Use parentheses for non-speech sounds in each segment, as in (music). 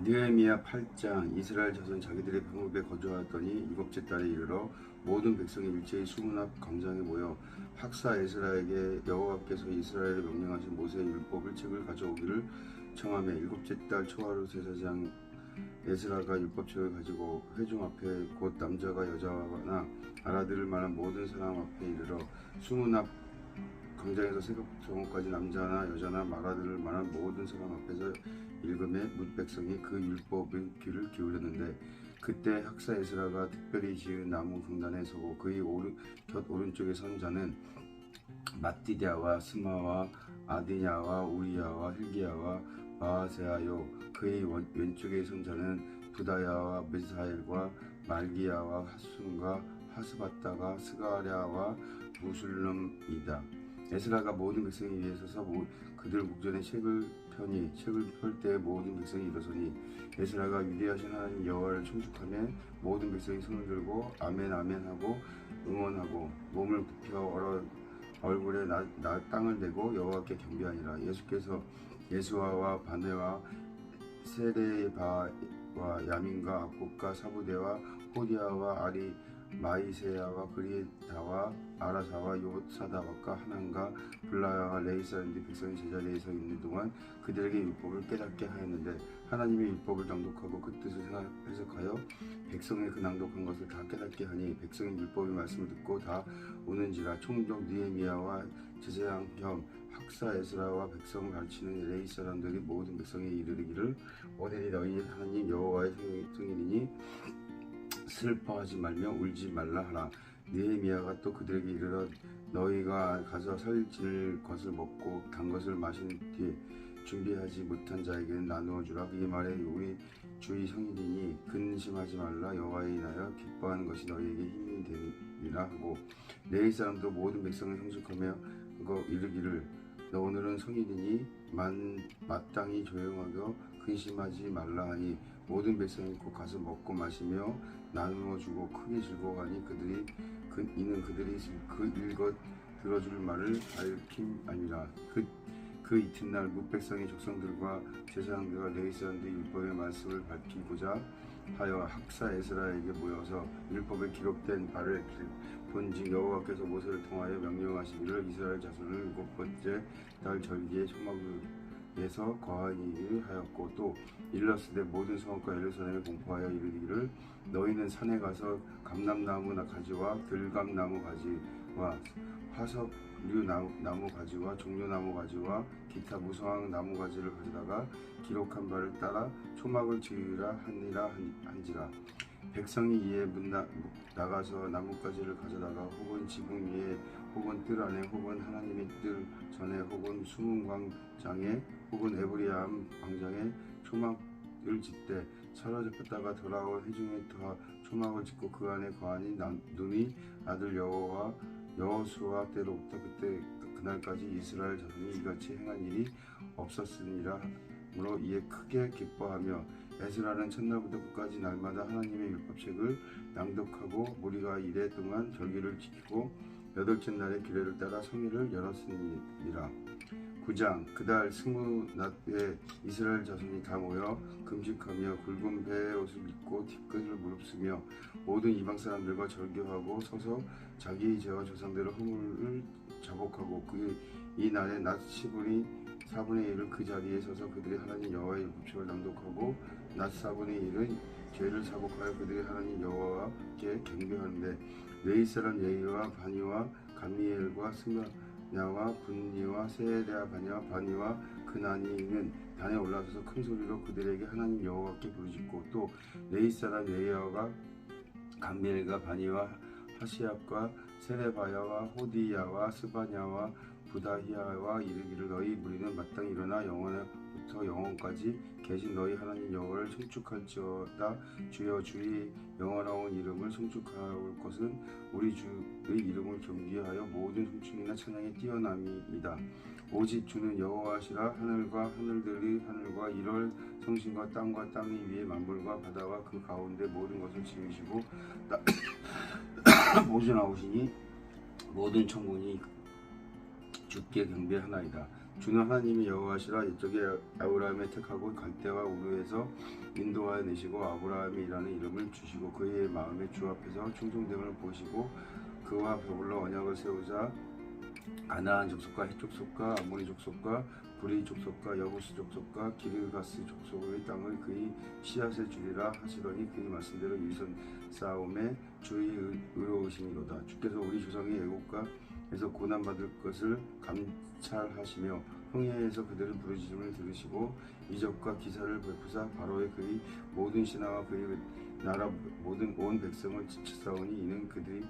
느헤미야 8장 이스라엘 자손 자기들의 방법에 거주하더니 일곱째 달에 이르러 모든 백성이 일제히 수문 앞 광장에 모여 학사 에스라에게 여호와께서 이스라엘에 명령하신 모세의 율법을 책을 가져오기를 청하며 일곱째 달 초하루 제사장 에스라가 율법책을 가지고 회중 앞에 곧 남자가 여자나 알아들을 만한 모든 사람 앞에 이르러 수문 앞 광장에서 새벽부터 정오까지 남자나 여자나 말아들을 만한 모든 사람 앞에서 읽음에 문 백성이 그 율법의 귀를 기울였는데 그때 학사 에스라가 특별히 지은 나무 강단에 서고 그의 오른, 곁 오른쪽에 선 자는 마띠디아와 스마와 아디냐와 우리야와 힐기야와 마아세아요 그의 원- 왼쪽에 선 자는 부다야와 미사엘과 말기야와 하순과 하스바타가 스가랴와 무술름이다. 에스라가 모든 백성이 위에 서서 모- 그들 목전에 책을 펴니 책을 펼 때 모든 백성이 일어서니 에스라가 위대하신 하나님 여호와를 충축하며 모든 백성이 손을 들고 아멘 아멘 하고 응원하고 몸을 굽혀 얼어 얼굴에 나, 나 땅을 대고 여호와께 경배하니라. 예수께서 예수아와 바네와 세레바와 야민과 악국과 사부대와 호디아와 아리 마이세야와 그리다와 아라사와 요사다박과 하난과 블라야와 레이사인드 백성이 제자리에 서 있는 동안 그들에게 율법을 깨닫게 하였는데 하나님의 율법을 낭독하고 그 뜻을 해석하여 백성의 그 낭독한 것을 다 깨닫게 하니 백성이 율법의 말씀을 듣고 다 오는지라 총독 니에미야와 제사장 겸 학사 에스라와 백성을 가르치는 레이 사람들이 모든 백성에 이르기를 오늘이 너희 하나님 여호와의 생- 생일이니 슬퍼하지 말며 울지 말라 하라. 느헤미야가 또 그들에게 이르러 너희가 가서 살찔 것을 먹고 단 것을 마신 뒤에 준비하지 못한 자에게는 나누어 주라. 이 말에 우리 주의 성일이니 근심하지 말라. 여호와의 인하여 기뻐하는 것이 너희에게 힘이 되리라 하고 레위 사람도 모든 백성을 성숙하며 그거 이르기를 너 오늘은 성일이니 만, 마땅히 조용하고 근심하지 말라 하니 모든 백성이 곧 가서 먹고 마시며 나누어 주고 크게 즐거워하니 그들이 그, 이는 그들이 그 일것 들어줄 말을 밝힘 아니라. 그, 그 이튿날 묵백성의 족성들과 제사장들과 사람들이 율법의 말씀을 밝히고자 하여 학사 에스라에게 모여서 율법에 기록된 바를 본즉 여호와께서 모세를 통하여 명령하시기를 이스라엘 자손을 일곱 번째 달 절기에 초막 에서 거하기를 하였고 또 일러스되 모든 성읍과 예루살렘에 공포하여 이르기를 너희는 산에 가서 감람나무 가지와 들감나무 가지와 화석류 나무, 가지와 종려나무 가지와 기타 무성한 나무 가지를 가져다가 기록한 바를 따라 초막을 지으라 하니라 한지라. 백성이 이에 문 나, 나가서 나뭇가지를 가져다가 혹은 지붕 위에 혹은 뜰 안에 혹은 하나님의 뜰 전에 혹은 수문광장에 혹은 에브리암 광장에 초막을 짓되 사로잡혔다가 돌아온 회중에 더 초막을 짓고 그 안에 거하니 남- 눈이 아들 여호와 여호수아 때로부터 그때 그날까지 이스라엘 자손이 이같이 행한 일이 없었으니라므로 이에 크게 기뻐하며 에스라는 첫날부터 끝까지 날마다 하나님의 율법책을 낭독하고 무리가 이래 동안 절기를 지키고 여덟째 날에 규례를 따라 성회를 열었으니라. 9장 그달 스무 낮에 이스라엘 자손이 다 모여 금식하며 굵은 배의 옷을 입고 티끝을 무릅쓰며 모든 이방 사람들과 절교하고 서서 자기 죄와 조상들의 허물을 자복하고 그이 날에 낮 10분이 4분의 1을 그 자리에 서서 그들이 하나님 여호와의 율법책을 낭독하고 낮 4분의 1은 죄를 자복하여 그들이 하나님 여호와께 경배하는데 레이 사람 예이와 바니와 감미엘과 스마냐와 분니와 세레아 바니와 바니와 그나니는 단에 올라서서 큰 소리로 그들에게 하나님 여호와께 부르짖고 또 레이 사람 예이와가 감미엘과 바니와 하시압과 세레바야와 호디야와 스바냐와 부다히야와 이르기를 너희 무리는 마땅히 일어나 영원부터 영원까지 계신 너희 하나님 여호와를 송축할지어다. 주여 주의 영원하온 이름을 송축할 것은 우리 주의 이름을 경기하여 모든 송축이나 찬양에 뛰어남이이다. 오직 주는 여호와시라. 하늘과 하늘들이 하늘과 일월 성신과 땅과 땅 위의 만물과 바다와 그 가운데 모든 것을 지으시고 보존하오시니 (coughs) 모든 천군이 주께 경배하나이다. 주는 하나님이 여호와시라 이쪽에 아브라함의 택하고 갈대와 우르에서 인도하여 내시고 아브라함이라는 이름을 주시고 그의 마음에 주 앞에서 충성됨을 보시고 그와 더불어 언약을 세우자 가나안 족속과 헷 족속과 아모리 족속과 브리 족속과 여부스 족속과 기르가스 족속의 땅을 그의 씨앗에 주리라 하시더니 그의 말씀대로 일선 싸움에 주의 의- 의로우심이로다. 주께서 우리 조상의 애국가 에서 고난받을 것을 감찰하시며 홍해에서 그들의 부르짖음을 들으시고 이적과 기사를 베푸사 바로의 그의 모든 신하와 그의 나라 모든 온 백성을 지치사오니 이는 그들이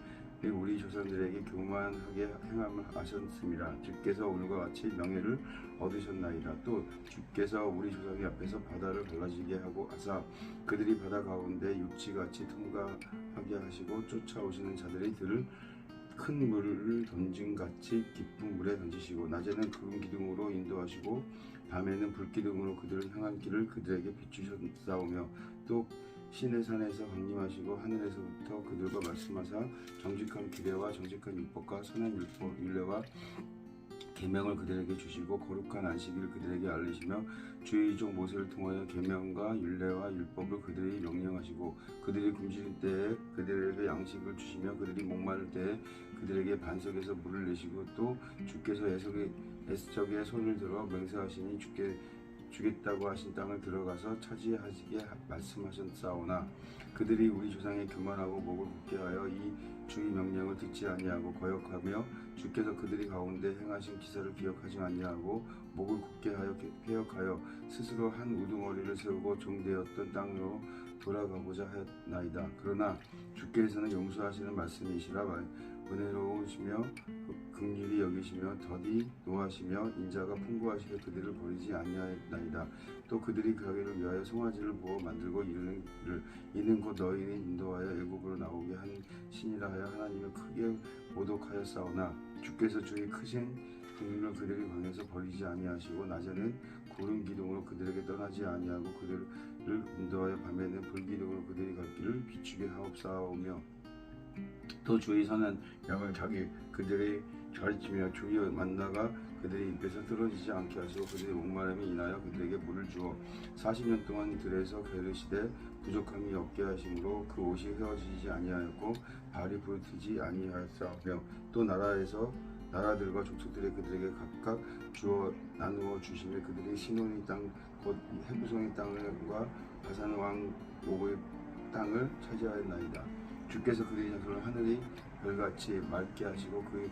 우리 조상들에게 교만하게 행함을 하셨습니다. 주께서 오늘과 같이 명예를 얻으셨나이다. 또 주께서 우리 조상의 앞에서 바다를 갈라지게 하고 하사 그들이 바다 가운데 육지같이 통과하게 하시고 쫓아오시는 자들이 들을 큰 물을 던진 같이 깊은 물에 던지시고 낮에는 구름 기둥으로 인도하시고 밤에는 불 기둥으로 그들을 향한 길을 그들에게 비추셨사오며 또 신의 산에서 강림하시고 하늘에서부터 그들과 말씀하사 정직한 규례와 정직한 율법과 선한 율법 율례와 계명을 그들에게 주시고 거룩한 안식일을 그들에게 알리시며 주의 종 모세를 통하여 계명과 율례와 율법을 그들에게 명령하시고 그들이 굶주릴 때에 그들에게 양식을 주시며 그들이 목마를 때에 그들에게 반석에서 물을 내시고 또 주께서 에석의 에스적의 손을 들어 맹세하시니 주께 주겠다고 하신 땅을 들어가서 차지하시게 말씀하셨사오나 그들이 우리 조상의 교만하고 목을 굳게 하여 이 주의 명령을 듣지 아니하고 거역하며 주께서 그들이 가운데 행하신 기사를 기억하지 아니하고 목을 굳게 하여 폐역하여 스스로 한 우두머리를 세우고 종되었던 땅으로 돌아가고자 하였나이다. 그러나 주께서는 용서하시는 말씀이시라 말 은혜로우시며 극률이 여기시며 더디 노하시며 인자가 풍부하시게 그들을 버리지 아니하였나이다. 또 그들이 가기를 위하여 송아지를 부어 만들고 이르는 를 이는 곧 너희를 인도하여 애굽으로 나오게 한 신이라 하여 하나님을 크게 모독하였사오나 주께서 주의 크신 국민을 그들이 광에서 버리지 아니하시고 낮에는 구름 기둥으로 그들에게 떠나지 아니하고 그들을 인도하여 밤에는 불 기둥으로 그들이 갈 길을 비추게 하옵사오며 또 주의 선한 양을 자기 그들이 가르치며 주의 만나가 그들의 입에서 떨어지지 않게 하시고 그들의 목마름이 인하여 그들에게 물을 주어 40년 동안 들에서 게르시되 부족함이 없게 하심으로 그 옷이 헤어지지 아니하였고 발이 부르트지 아니하였사며 또 나라에서 나라들과 족속들이 그들에게 각각 주어 나누어 주시며 그들이 시몬의 땅곧 헤브성의 땅과 바산 왕 옥의 땅을 차지하였나이다. 주께서 그들의 자손을 하늘이 별같이 맑게 하시고 그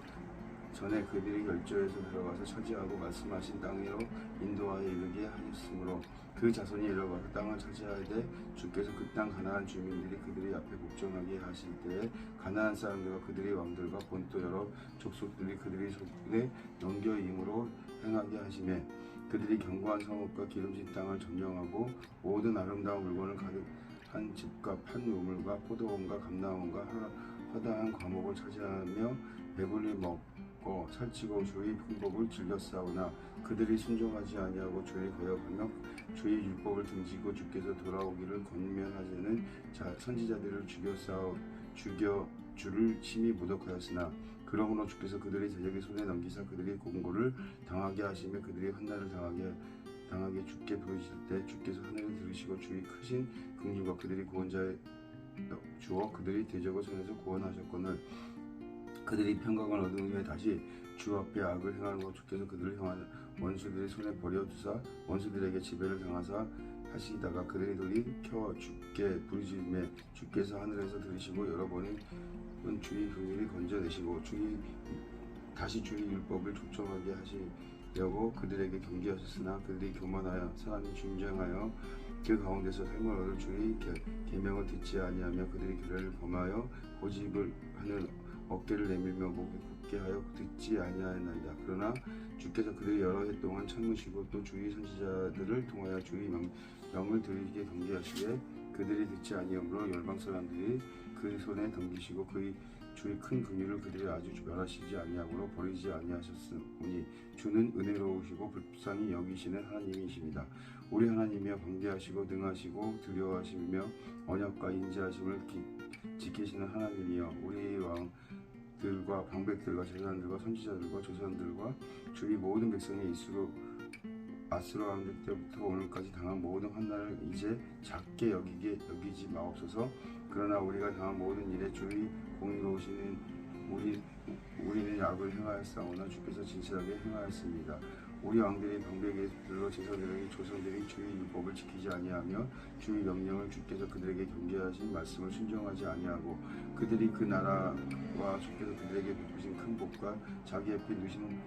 전에 그들이 결조에서 들어가서 차지하고 말씀하신 땅으로 인도하여 이르게 하셨으므로 그 자손이 이르러가서 땅을 차지하되 주께서 그 땅 가나안 주민들이 그들이 앞에 복종하게 하실 때에 가나안 사람들과 그들의 왕들과 본토 여러 족속들이 그들의 손에 넘겨 임으로 행하게 하심에 그들이 견고한 성읍과 기름진 땅을 점령하고 모든 아름다운 물건을 가득한 집과 판 우물과 포도원과 감나원과 허- 허다한 과목을 차지하며 배불리 먹 고 살찌고 주의 풍복을 즐겼사오나 그들이 순종하지 아니하고 주의 거역하며 주의 율법을 등지고 주께서 돌아오기를 권면하시는 자, 선지자들을 죽여 싸워 죽여 주를 심히 모독하였으나 그러므로 주께서 그들의 제적의 손에 넘기사 그들의 공고를 당하게 하시며 그들의 환난을 당하게 당하게 죽게 보이실 때 주께서 하늘을 들으시고 주의 크신 긍휼과 그들이 구원자의 주어 그들이 대적의 손에서 구원하셨거늘 그들이 평강을 얻은 후에 다시 주 앞에 악을 행하는 것 주께서 그들을 향한 원수들의 손에 버려 두사 원수들에게 지배를 당하사 하시다가 그들의 돌이 켜 죽게 부르짖음에 주께서 하늘에서 들으시고 여러 번은 주의 긍휼이 건져내시고 주의 다시 주의 율법을 족정하게 하시려고 그들에게 경계하셨으나 그들이 교만하여 사람이 중쟁하여 그 가운데서 삶을 얻을 주의 계- 계명을 듣지 아니하며 그들이 교례를 범하여 고집을 하는 어깨를 내밀며 목이 굳게 하여 듣지 아니하였나이다. 그러나 주께서 그들이 여러 해 동안 참으시고 또 주의 선지자들을 통하여 주의 명, 명을 들이게 경계하시되 그들이 듣지 아니하므로 열방 사람들이 그 손에 덤기시고 그의 주의 큰 긍휼을 그들이 아주 멸하시지 아니하므로 버리지 아니하셨으니 주는 은혜로우시고 불쌍히 여기시는 하나님이십니다. 우리 하나님이여 광대하시고 능하시고 두려워하시며 언약과 인자하심을 기- 지키시는 하나님이여 우리 왕 들과 방백들과 제사장들과 선지자들과 조선들과 주위 모든 백성이 이스로 아스로 왕들 때부터 오늘까지 당한 모든 환난을 이제 작게 여기게 여기지 마옵소서. 그러나 우리가 당한 모든 일에 주의 공의로우시는 우리 우리는 악을 행하였사오나 주께서 진실하게 행하였습니다. 우리 왕들이 방백들로 제사들에게 조선들이 주의 율법을 지키지 아니하며 주의 명령을 주께서 그들에게 경계하신 말씀을 순종하지 아니하고 그들이 그 나라와 주께서 그들에게 베푸신 큰 복과 자기 앞에 누시는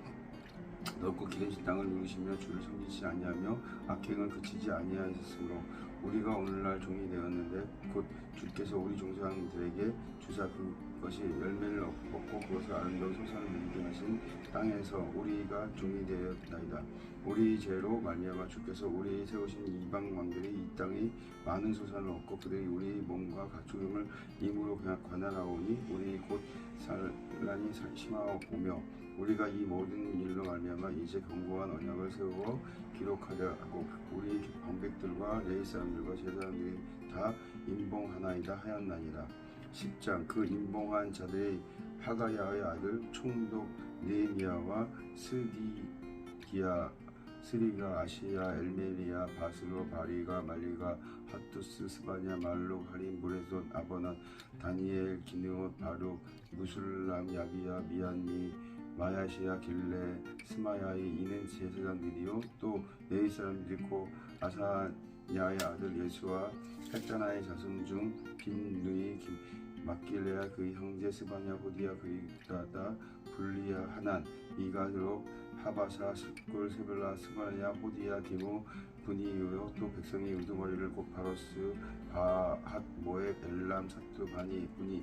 넓고 기름진 땅을 누리시며 주를 섬기지 아니하며 악행을 그치지 아니하였으므로 우리가 오늘날 종이 되었는데 곧 주께서 우리 종사들에게 주사 그것이 열매를 얻고 그것을 아름다운 소산을 누리게 하신 땅에서 우리가 종이 되었나이다. 우리 죄로 말미암아 주께서 우리 세우신 이방 왕들이 이 땅에 많은 소산을 얻고 그들이 우리 몸과 가축임을 임으로 관할하오니 우리 곧 산란이 심하오며 우리가 이 모든 일로 말미암아 이제 견고한 언약을 세우어 기록하려 하고 우리 방백들과 레이 사람들과 제사장들이 다 임봉하나이다 하였나니라 10장 그 임봉한 자들이 하가야의 아들 총독 네미야와 스디기야 스리가 아시야 엘메리야 바스로 바리가 말리가 하투스 스바냐 말로 하림 브레손 아버나 다니엘 기누 바룩 무술람 야비야 미안미 마야시야 길레 스마야의 이는 제사장들이요. 또 네이 사람들이 고 아사냐의 아들 예수와 헷다나의 자손 중 빈누이 막길레야 그의 형제 스바냐 호디야 그의 다다 불리야 하난 이가드로 하바사 스꿀 세벨라 스바냐 호디야 디모 분이요. 또 백성이 우두머리를 고파로스 바핫 모에 엘람 사투 바니 분이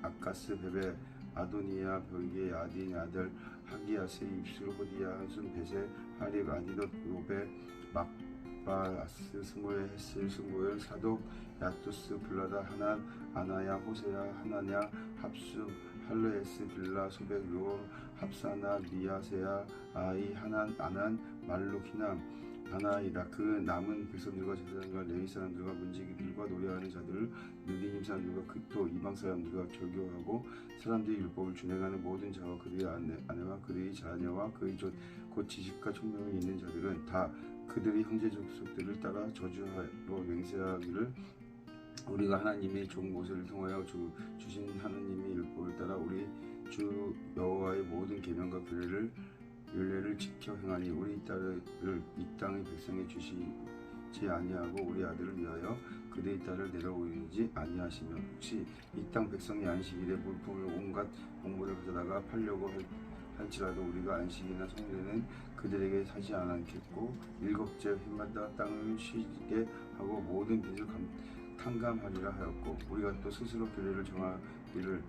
아카스 베베 아도니아 별기의 아딘 아들 하기야스 입술 호디야 한순 베세 하립 아디덧 로베 막바스 스모엘 헤스 스모엘 사독 야투스 블라다 하난 아나야 호세야 하나냐 합수 할레에스 빌라 소백 로 합사나 미야세야 아이 하난 아난 말루키남 하나이다. 그 남은 백성들과 제사장과 레위 사람들과 문지기들과 노래하는 자들을 느디님 사람들과 그또 이방 사람들과 결교하고 사람들이 율법을 준행하는 모든 자와 그들의 아내, 아내와 그들의 자녀와 그의 조- 곧 지식과 총명이 있는 자들은 다 그들의 형제 족속들을 따라 저주하러 맹세하기를 우리가 하나님의 종 모세를 통하여 주, 주신 하나님의 율법을 따라 우리 주 여호와의 모든 계명과 규례를 율례를 지켜 행하니 우리 딸을 이 땅의 백성에 주시지 아니하고 우리 아들을 위하여 그대의 딸을 내려오이지 아니하시며 혹시 이 땅 백성이 안식일에 물품을 온갖 공물을 가져다가 팔려고 할- 할지라도 우리가 안식이나 성례는 그들에게 사지 않겠고 일곱째 해마다 땅을 쉬게 하고 모든 빚을 감, 탕감하리라 하였고 우리가 또 스스로 규례를 정하기를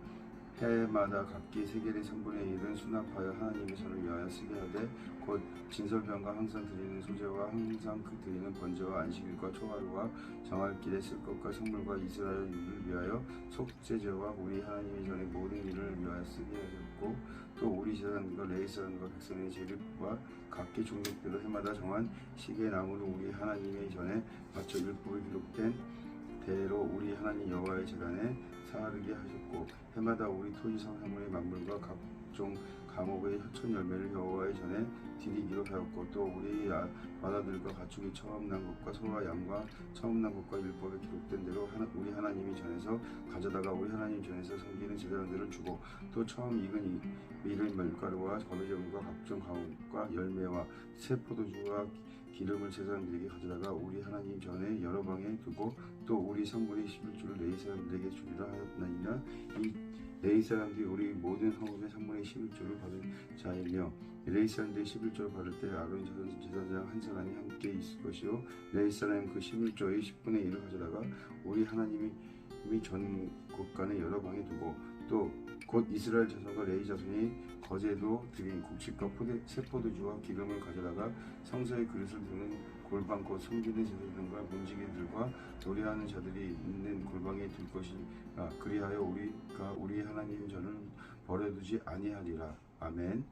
해마다 각기 세계의 3분의 1은 수납하여 하나님의 전을 위하여 쓰게 하되 곧 진설병과 항상 드리는 소재와 항상 그 드리는 번제와 안식일과 초하루와 정할 길에 쓸 것과 성물과 이스라엘 을 위하여 속죄제와 우리 하나님의 전의 모든 일을 위하여 쓰게 하셨고 또 우리 제사장과 레이 사람과 백성의 제립과 각기 종족대로 해마다 정한 시계 나무로 우리 하나님의 전에 바쳐 율법이 기록된 대로 우리 하나님 여호와의 재단에 사르게 하셨고 해마다 우리 토지 성사물의 만물과 각종 감옥의 혀천 열매를 여호와의 전에 드리기로 하였고 또 우리 아- 바다들과 가축이 처음 난 것과 소와 양과 처음 난 것과 율법에 기록된 대로 하나- 우리 하나님이 전에서 가져다가 우리 하나님 전에서 섬기는 제사장들을 주고 또 처음 익은 이- 밀은 밀가루와 거미점과 각종 가옥과 열매와 새 포도주와 기름을 제사장들에게 가져다가 우리 하나님 전에 여러 방에 두고 또 우리 성물의 11주를 레이 사람들에게 주리라 하였나이다 이 레이 사람들이 우리 모든 허물의 성물의 11주를 받은 자이며 레이 사람들이 11조를 받을 때 아론 제사장 한 사람이 함께 있을 것이요 레이 사람 그 11조의 10분의 1을 가져다가 우리 하나님이 이미 전 곳간에 여러 방에 두고 또 곧 이스라엘 자손과 레이 자손이 거제도 드린 곡식과 포대, 새포도 주와 기름을 가져다가 성서의 그릇을 드는 골방 곧 섬기는 제사장과 문지기들과 노래하는 자들이 있는 골방에 둘 것이라 그리하여 우리가 우리 하나님 전을 버려두지 아니하리라. 아멘